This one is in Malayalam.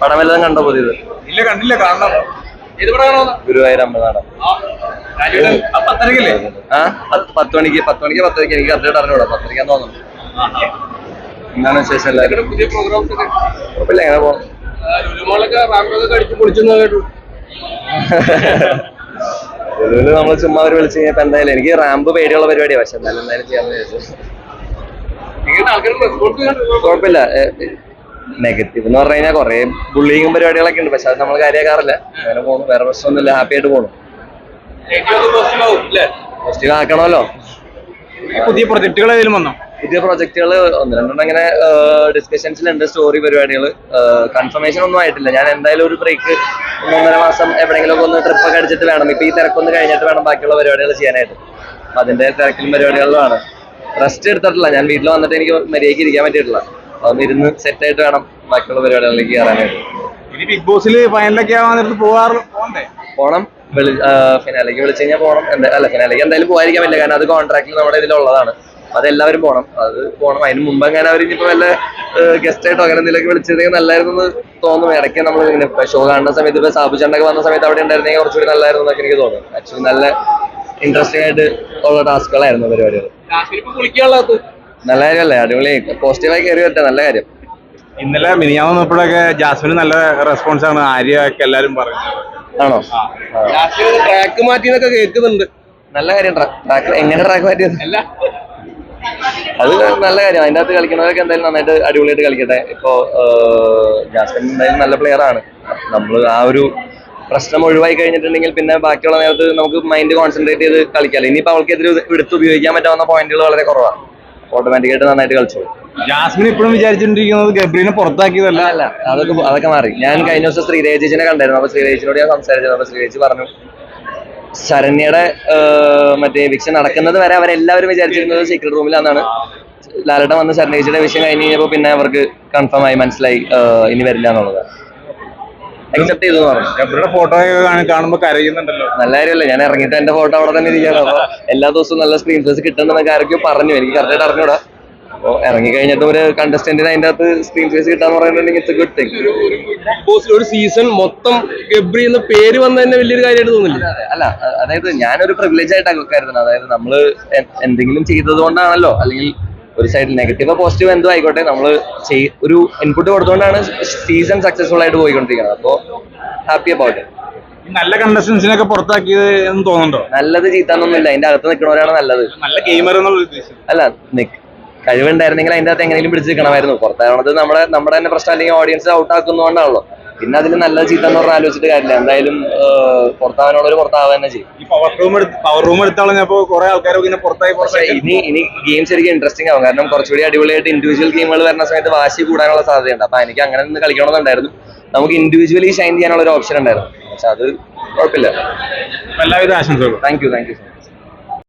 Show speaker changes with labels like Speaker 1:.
Speaker 1: പടം വല്ലതും കണ്ടോ പുതിയത്?
Speaker 2: ഇല്ല കണ്ടില്ല കാണണം.
Speaker 1: ഗുരുവായൂർ
Speaker 2: പത്തരക്കല്ലേ?
Speaker 1: ആ പത്ത് പത്ത് മണിക്ക് പത്ത് മണിക്ക് പത്ത് മണിക്ക് എനിക്ക് കറക്റ്റ് അറിഞ്ഞൂടാ. മണിക്കാൻ തോന്നുന്നു. എന്താണ് വിശേഷം എല്ലാവരും
Speaker 2: പുതിയ പ്രോഗ്രാംസ് ഒക്കെ?
Speaker 1: കുഴപ്പമില്ല എങ്ങനെ പോകാം നമ്മൾ ചുമ്മാ ഒരു വിളിച്ചു കഴിഞ്ഞാൽ എന്തായാലും എനിക്ക് റാമ്പ് പേടിയുള്ള പരിപാടിയാണ് പക്ഷെ എന്തായാലും എന്തായാലും ചെയ്യാമെന്ന് വിചാരിച്ചു. കുഴപ്പമില്ല. നെഗറ്റീവ് എന്ന് പറഞ്ഞു കഴിഞ്ഞാൽ കുറെ ബുള്ളിങ്ങും പരിപാടികളൊക്കെ ഉണ്ട്. പക്ഷെ അത് നമ്മൾ കാര്യമാക്കാറില്ല. അങ്ങനെ പോകുന്നു വേറെ പ്രശ്നമൊന്നുമില്ല. ഹാപ്പി ആയിട്ട് പോകണം
Speaker 2: പോസിറ്റീവ്
Speaker 1: ആക്കണമല്ലോ.
Speaker 2: പുതിയ പ്രൊജക്ടുകൾ ഏതെങ്കിലും വന്നോ?
Speaker 1: പുതിയ പ്രൊജക്ടുകൾ ഒന്ന് രണ്ടെണ്ണം ഇങ്ങനെ ഡിസ്കഷൻസിലുണ്ട് സ്റ്റോറി പരിപാടികൾ കൺഫർമേഷൻ ഒന്നും ആയിട്ടില്ല. ഞാൻ എന്തായാലും ഒരു ബ്രേക്ക് ഒന്നൊന്നര മാസം എവിടെയെങ്കിലും ഒക്കെ ഒന്ന് ട്രിപ്പ് ഒക്കെ അടിച്ചിട്ട് വേണം. ഇപ്പൊ ഈ തിരക്കൊന്ന് കഴിഞ്ഞിട്ട് വേണം ബാക്കിയുള്ള പരിപാടികൾ ചെയ്യാനായിട്ട്. അതിന്റെ തിരക്കിലും പരിപാടികളിലാണ് റെസ്റ്റ് എടുത്തിട്ടില്ല. ഞാൻ വീട്ടിൽ വന്നിട്ട് എനിക്ക് മര്യാദയ്ക്ക് ഇരിക്കാൻ പറ്റിയിട്ടില്ല. അതൊന്ന് ഇരുന്ന് സെറ്റ് ആയിട്ട് വേണം ബാക്കിയുള്ള പരിപാടികളിലേക്ക് കയറാനായിട്ട്.
Speaker 2: ഇനി ബിഗ് ബോസിൽ ഫൈനലൊക്കെ ആവാൻ പോകാറ്
Speaker 1: പോണം. വിളി ഫിനാലേക്ക് വിളിച്ചു കഴിഞ്ഞാൽ പോകണം എന്താ അല്ല ഫിനാലേക്ക് എന്തായാലും പോകാതിരിക്കാൻ പറ്റില്ല. കാരണം അത് കോൺട്രാക്റ്റിൽ നമ്മുടെ ഇതിലുള്ളതാണ് അത് എല്ലാവരും പോകണം അത് പോകണം അതിന് മുമ്പ് അങ്ങനെ അവർ ഇനിയിപ്പോ വല്ല ഗസ്റ്റ് ആയിട്ടോ അങ്ങനെ എന്തെങ്കിലും വിളിച്ചിരുന്നെങ്കിൽ നല്ലായിരുന്നു എന്ന് തോന്നും ഇടയ്ക്ക് നമ്മൾ ഇങ്ങനെ ഷോ കാണുന്ന സമയത്ത് ഇപ്പൊ സാബു ചണ്ടൊക്കെ വന്ന സമയത്ത് അവിടെ ഉണ്ടായിരുന്നെങ്കിൽ കുറച്ചുകൂടി നല്ലായിരുന്നു എന്നൊക്കെ എനിക്ക് തോന്നുന്നു. ആക്ച്വലി നല്ല ഇൻട്രസ്റ്റിംഗ് ആയിട്ട് ഉള്ള ടാസ്കുകളായിരുന്നു പരിപാടികൾ നല്ല കാര്യമല്ലേ അടിപൊളി. പോസിറ്റീവായി കയറി വരട്ടെ നല്ല കാര്യം.
Speaker 2: ഇന്നലെ മിനിയാന്ന് വന്നപ്പോഴൊക്കെ ജാസ്മിന് നല്ല റെസ്പോൺസ് ആണ്. ആര്യ ഒക്കെ എല്ലാരും പറയുന്നത്.
Speaker 1: ആണോ.
Speaker 2: ട്രാക്ക് മാറ്റി എന്നൊക്കെ കേൾക്കുന്നുണ്ട്.
Speaker 1: നല്ല കാര്യം ട്രാക്ക് എങ്ങനെ ട്രാക്ക് മാറ്റിയത്?
Speaker 2: അല്ല.
Speaker 1: അത് നല്ല കാര്യം. അതിന്റെ അകത്ത് കളിക്കുന്നവരൊക്കെ എന്തായാലും നന്നായിട്ട് അടിപൊളിയായിട്ട് കളിക്കട്ടെ. ഇപ്പോ ജാസ്മിൻ എന്തായാലും നല്ല പ്ലെയർ ആണ്. നമ്മൾ ആ ഒരു പ്രശ്നം ഒഴിവായി കഴിഞ്ഞിട്ടുണ്ടെങ്കിൽ പിന്നെ ബാക്കിയുള്ള നേരത്ത് നമുക്ക് മൈൻഡ് കോൺസെൻട്രേറ്റ് ചെയ്ത് കളിക്കാം ഇനിയിപ്പോൾ അവൾക്കെതിരെ എടുത്ത് ഉപയോഗിക്കാൻ പറ്റാവുന്ന പോയിന്റുകൾ വളരെ കുറവാണ് ഓട്ടോമാറ്റിക്കായിട്ട് നന്നായിട്ട് കളിച്ചോളൂ.
Speaker 2: ജാസ്മിൻ ഇപ്പോഴും വിചാരിച്ചിട്ടിരിക്കുന്നത് ഗബ്രീനെ പുറത്താക്കിയതല്ല.
Speaker 1: അല്ല അതൊക്കെ അതൊക്കെ മാറി. ഞാൻ കഴിഞ്ഞ ദിവസം ശ്രീരേജിനെ കണ്ടായിരുന്നു. അപ്പൊ ശ്രീരേജിനോട് ഞാൻ സംസാരിച്ചത്. അപ്പൊ ശ്രീരേജ് പറഞ്ഞു ശരണ്യയുടെ മറ്റേ വിക്ഷൻ നടക്കുന്നത് വരെ അവരെല്ലാവരും വിചാരിച്ചിരുന്നത് സീക്രട്ട് റൂമിലാണെന്നാണ് ലാലട്ടം വന്ന് ശരണ്യജിയുടെ വിഷയം കഴിഞ്ഞ് കഴിഞ്ഞപ്പോൾ പിന്നെ അവർക്ക് കൺഫേം ആയി മനസ്സിലായി ഇനി വരില്ല എന്നുള്ളത്. അക്സെപ്റ്റ് ചെയ്തു എന്ന് പറഞ്ഞു.
Speaker 2: ഗബ്രിയുടെ ഫോട്ടോ ഒക്കെ കാണുമ്പോൾ കരയുന്നുണ്ടല്ലോ.
Speaker 1: നല്ല കാര്യമല്ലേ? ഞാൻ ഇറങ്ങിയിട്ട് എന്റെ ഫോട്ടോ അവിടെ തന്നെ ഇരിക്കുകയാണ്. അപ്പൊ എല്ലാ ദിവസവും നല്ല സ്ക്രീൻ ഫേസ് കിട്ടുന്നതൊക്കെ ആരൊക്കെ പറഞ്ഞു. എനിക്ക് കറക്റ്റായിട്ട് അറിഞ്ഞൂടാ. അപ്പോൾ ഇറങ്ങി കഴിഞ്ഞിട്ട് ഒരു കണ്ടസ്റ്റന്റിന് അതിന്റെ അകത്ത് സ്ക്രീൻ ഫേസ് കിട്ടാന്ന് പറയുന്നുണ്ടെങ്കിൽ ഇറ്റ്സ് ഗുഡ് തിങ്
Speaker 3: ഒരു സീസൺ മൊത്തം ഗബ്രി എന്ന പേര് വന്ന തന്നെ വലിയൊരു കാര്യമായിട്ട് തോന്നില്ല?
Speaker 1: അല്ല അതായത് ഞാനൊരു പ്രിവിലേജ് ആയിട്ടാണ് കരുതുന്നത്. അതായത് നമ്മൾ എന്തെങ്കിലും ചെയ്തത് കൊണ്ടാണല്ലോ. അല്ലെങ്കിൽ ഒരു സൈഡിൽ നെഗറ്റീവോ പോസിറ്റീവോ എന്തോ ആയിക്കോട്ടെ. നമ്മൾ ഒരു ഇൻപുട്ട് കൊടുത്തുകൊണ്ടാണ് സീസൺ സക്സസ്ഫുൾ ആയിട്ട് പോയിക്കൊണ്ടിരിക്കുന്നത്. അപ്പോൾ ഹാപ്പി അബൌട്ട്
Speaker 2: നല്ല കണ്ടസ്റ്റൻസിനൊക്കെ പുറത്താക്കിയത് എന്ന് തോന്നുന്നുണ്ടോ?
Speaker 1: നല്ലത് ചീത്താന്നൊന്നുമില്ല. അതിന്റെ അകത്ത് നിൽക്കുന്നവരാണ് നല്ലത്.
Speaker 2: നല്ല ഗെയിമർ എന്നുള്ള
Speaker 1: അല്ല നിക്ക് കഴിവുണ്ടായിരുന്നെങ്കിൽ അതിന്റെ അകത്ത് എങ്ങനെയും പിടിച്ച് നിൽക്കണമായിരുന്നു. പുറത്താവണത് നമ്മുടെ നമ്മുടെ തന്നെ പ്രശ്നം അല്ലെങ്കിൽ ഓഡിയൻസ് ഔട്ട് ആക്കുന്നതുകൊണ്ടാണല്ലോ. പിന്നെ അതിൽ നല്ല ചീത്ത എന്ന് പറഞ്ഞാൽ ആലോചിച്ചിട്ട് കാര്യമില്ല. എന്തായാലും പുറത്താവാനുള്ളവർ പുറത്താവുക തന്നെ ചെയ്യും.
Speaker 2: ഈ പവർ റൂം പവർ റൂം എടുത്താളഞ്ഞപ്പോ കുറെ ആൾക്കാരൊക്കെ ഇങ്ങനെ പുറത്തായി
Speaker 1: പക്ഷേ ഇനി ഇനി ഗെയിം ശരിക്കും ഇൻട്രസ്റ്റിംഗ് ആവും. കാരണം കുറച്ചുകൂടി അടിപൊളിയായിട്ട് ഇൻഡിവിജ്വൽ ഗെയിമുകൾ വരുന്ന സമയത്ത് വാശി കൂടാനുള്ള സാധ്യതയുണ്ട്. അപ്പൊ എനിക്ക് അങ്ങനെ നിന്ന് കളിക്കണമെന്നുണ്ടായിരുന്നു. നമുക്ക് ഇൻഡിവിജ്വലി ഷൈൻ ചെയ്യാനുള്ള ഒരു ഓപ്ഷൻ ഉണ്ടായിരുന്നു. പക്ഷെ അത് കുഴപ്പമില്ല.
Speaker 2: എല്ലാവിധ ആശംസകളും.
Speaker 1: Thank you thank U